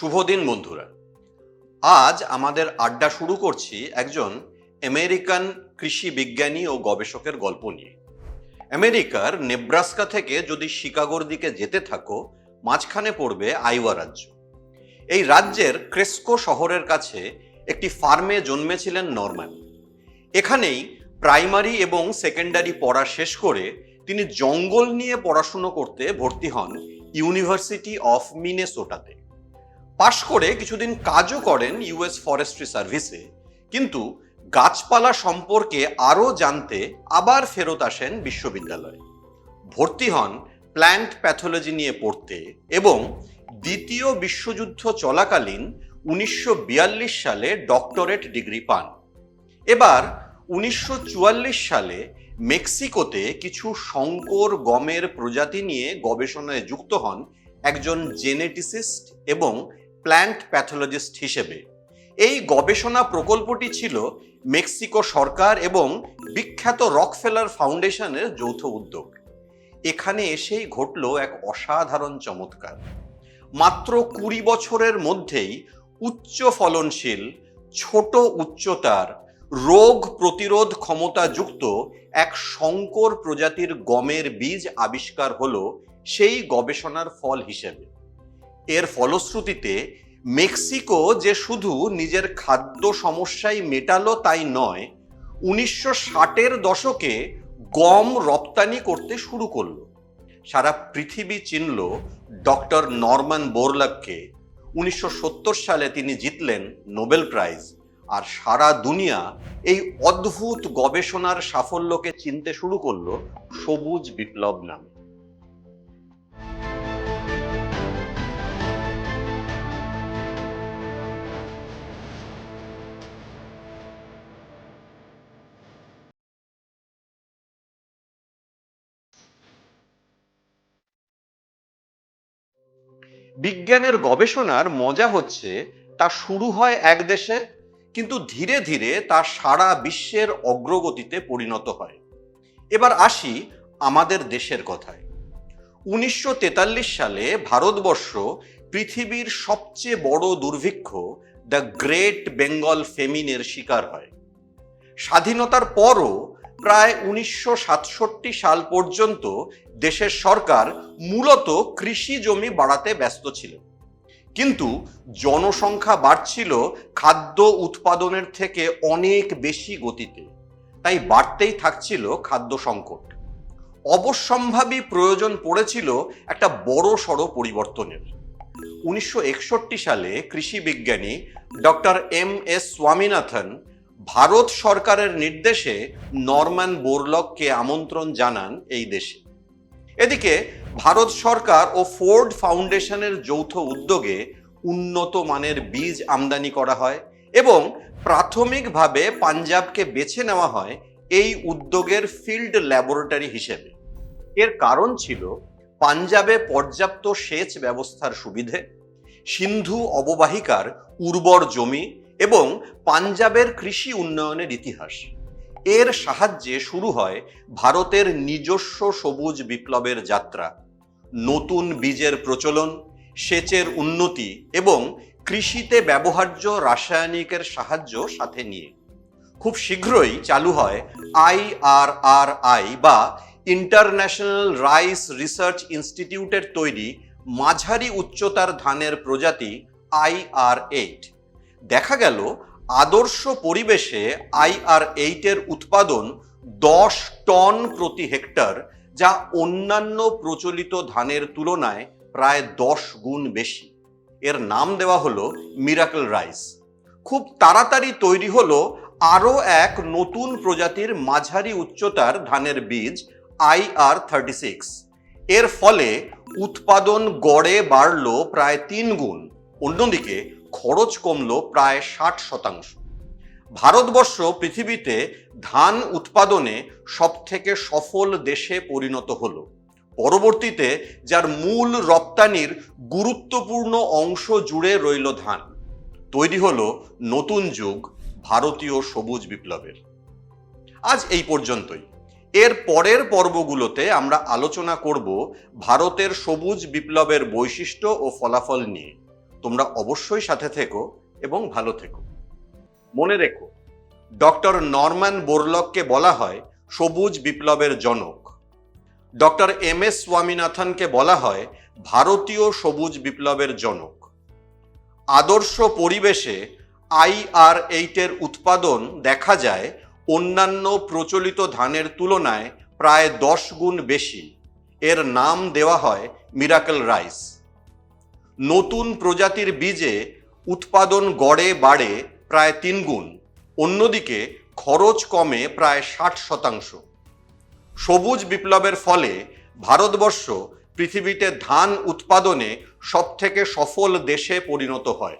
শুভ দিন বন্ধুরা। আজ আমাদের আড্ডা শুরু করছি একজন আমেরিকান কৃষি বিজ্ঞানী ও গবেষকের গল্প নিয়ে। আমেরিকার নেব্রাস্কা থেকে যদি শিকাগোর দিকে যেতে থাকো, মাঝখানে পড়বে আইওয়া রাজ্য। এই রাজ্যের ক্রেস্কো শহরের কাছে একটি ফার্মে জন্মেছিলেন নরম্যান। এখানেই প্রাইমারি এবং সেকেন্ডারি পড়া শেষ করে তিনি জঙ্গল নিয়ে পড়াশুনো করতে ভর্তি হন ইউনিভার্সিটি অফ মিনেসোটাতে। পাশ করে কিছুদিন কাজও করেন ইউএস ফরেস্ট্রি সার্ভিসে কিন্তু গাছপালা সম্পর্কে আরও জানতে আবার ফেরত আসেন বিশ্ববিদ্যালয়ে। ভর্তি হন প্ল্যান্ট প্যাথোলজি নিয়ে পড়তে এবং দ্বিতীয় বিশ্বযুদ্ধ চলাকালীন উনিশশো বিয়াল্লিশ সালে ডক্টরেট ডিগ্রি পান। এবার উনিশশো চুয়াল্লিশ সালে মেক্সিকোতে কিছু শঙ্কর গমের প্রজাতি নিয়ে গবেষণায় যুক্ত হন একজন জেনেটিসিস্ট এবং প্ল্যান্ট প্যাথোলজিস্ট হিসেবে। এই গবেষণা প্রকল্পটি ছিল মেক্সিকো সরকার এবং বিখ্যাত রকফেলার ফাউন্ডেশনের যৌথ উদ্যোগ। এখানে এসেই ঘটল এক অসাধারণ চমৎকার। মাত্র কুড়ি বছরের মধ্যেই উচ্চ ফলনশীল, ছোট উচ্চতার, রোগ প্রতিরোধ ক্ষমতাযুক্ত এক সংকর প্রজাতির গমের বীজ আবিষ্কার হলো সেই গবেষণার ফল হিসেবে। এর ফলশ্রুতিতে, মেক্সিকো যে শুধু নিজের খাদ্য সমস্যাই মেটালো তাই নয়, উনিশশো ষাটের দশকে গম রপ্তানি করতে শুরু করল। সারা পৃথিবী চিনল ডক্টর নরমান বোরলাককে। উনিশশো সত্তর সালে তিনি জিতলেন নোবেল প্রাইজ, আর সারা দুনিয়া এই অদ্ভুত গবেষণার সাফল্যকে চিনতে শুরু করল সবুজ বিপ্লব নামে। বিজ্ঞানের গবেষণার মজা হচ্ছে, তা শুরু হয় এক দেশে, কিন্তু ধীরে ধীরে তা সারা বিশ্বের অগ্রগতিতে পরিণত হয়। এবার আসি আমাদের দেশের কথায়। উনিশশো তেতাল্লিশ সালে ভারতবর্ষ পৃথিবীর সবচেয়ে বড় দুর্ভিক্ষ দ্য গ্রেট বেঙ্গল ফেমিনের শিকার হয়। স্বাধীনতার পরও প্রায় উনিশশো সাতষট্টি সাল পর্যন্ত দেশের সরকার মূলত কৃষি জমি বাড়াতে ব্যস্ত ছিল। কিন্তু জনসংখ্যা বাড়ছিল খাদ্য উৎপাদনের থেকে অনেক বেশি গতিতে। তাই বাড়তেই থাকছিল খাদ্য সংকট। অবশ্যম্ভাবী প্রয়োজন পড়েছিল একটা বড় সড়ো পরিবর্তনের। উনিশশো একষট্টি সালে কৃষি বিজ্ঞানী doctor M S Swaminathan Bharat সরকারের নির্দেশে নরম্যান বোরলককে আমন্ত্রণ জানান এই দেশে। এদিকে, ভারত সরকার ও ফোর্ড ফাউন্ডেশনের যৌথ উদ্যোগে উন্নত মানের বীজ আমদানি করা হয় এবং প্রাথমিকভাবে পাঞ্জাবকে বেছে নেওয়া হয় এই উদ্যোগের ফিল্ড ল্যাবরেটরি হিসেবে। এর কারণ ছিল পাঞ্জাবে পর্যাপ্ত সেচ ব্যবস্থার সুবিধে, সিন্ধু অববাহিকার উর্বর জমি এবং পাঞ্জাবের কৃষি উন্নয়নের ইতিহাস। এর সাহায্যে শুরু হয় ভারতের নিজস্ব সবুজ বিপ্লবের যাত্রা, নতুন বীজের প্রচলন, সেচের উন্নতি এবং কৃষিতে ব্যবহার্য রাসায়নিকের সাহায্য সাথে নিয়ে। খুব শীঘ্রই চালু হয় আইআরআরআই বা ইন্টারন্যাশনাল রাইস রিসার্চ ইনস্টিটিউটের তৈরি মাঝারি উচ্চতার ধানের প্রজাতি আইআর এইট। দেখা গেল আদর্শ পরিবেশে আইআর এইটের উৎপাদন দশ টন প্রতি হেক্টর, যা অন্যান্য প্রচলিত ধানের তুলনায় প্রায় দশ গুণ বেশি। এর নাম দেওয়া হলো মিরাকল রাইস খুব তাড়াতাড়ি তৈরি হলো আরও এক নতুন প্রজাতির মাঝারি উচ্চতার ধানের বীজ আইআর থার্টি সিক্স এর ফলে উৎপাদন গড়ে বাড়ল প্রায় তিন গুণ। অন্যদিকে খরচ কমলো প্রায় ষাট শতাংশ। ভারতবর্ষ পৃথিবীতে ধান উৎপাদনে সবথেকে সফল দেশে পরিণত হল। পরবর্তীতে যার মূল রপ্তানির গুরুত্বপূর্ণ অংশ জুড়ে রইল ধান। তৈরি হল নতুন যুগ ভারতীয় সবুজ বিপ্লবের। আজ এই পর্যন্তই। এর পরের পর্বগুলোতে আমরা আলোচনা করব ভারতের সবুজ বিপ্লবের বৈশিষ্ট্য ও ফলাফল নিয়ে। তোমরা অবশ্যই সাথে থেকো এবং ভালো থেকো। মনে রেখো, ডক্টর নরম্যান বোরলককে বলা হয় সবুজ বিপ্লবের জনক। ডক্টর এম এস স্বামীনাথনকে বলা হয় ভারতীয় সবুজ বিপ্লবের জনক। আদর্শ পরিবেশে আইআর এইটের উৎপাদন দেখা যায় অন্যান্য প্রচলিত ধানের তুলনায় প্রায় দশ গুণ বেশি। এর নাম দেওয়া হয় মিরাকেল রাইস। নতুন প্রজাতির বীজে উৎপাদন গড়ে বাড়ে প্রায় তিন গুণ, অন্যদিকে খরচ কমে প্রায় ষাট শতাংশ। সবুজ বিপ্লবের ফলে ভারতবর্ষ পৃথিবীতে ধান উৎপাদনে সবথেকে সফল দেশে পরিণত হয়।